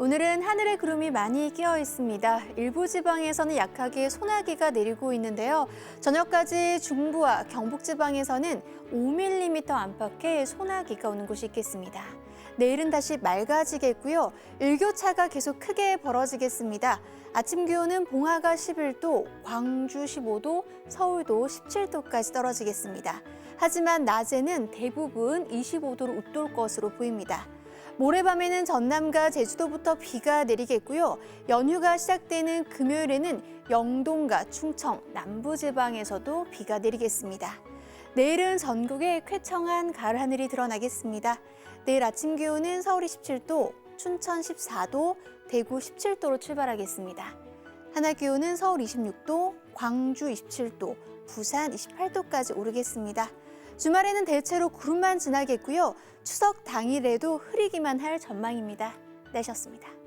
오늘은 하늘에 구름이 많이 끼어 있습니다. 일부 지방에서는 약하게 소나기가 내리고 있는데요. 저녁까지 중부와 경북 지방에서는 5mm 안팎의 소나기가 오는 곳이 있겠습니다. 내일은 다시 맑아지겠고요. 일교차가 계속 크게 벌어지겠습니다. 아침 기온은 봉화가 11도, 광주 15도, 서울도 17도까지 떨어지겠습니다. 하지만 낮에는 대부분 25도로 웃돌 것으로 보입니다. 모레밤에는 전남과 제주도부터 비가 내리겠고요. 연휴가 시작되는 금요일에는 영동과 충청, 남부지방에서도 비가 내리겠습니다. 내일은 전국에 쾌청한 가을 하늘이 드러나겠습니다. 내일 아침 기온은 서울이 17도, 춘천 14도, 대구 17도로 출발하겠습니다. 한낮 기온은 서울 26도, 광주 27도, 부산 28도까지 오르겠습니다. 주말에는 대체로 구름만 지나겠고요. 추석 당일에도 흐리기만 할 전망입니다. 내셨습니다.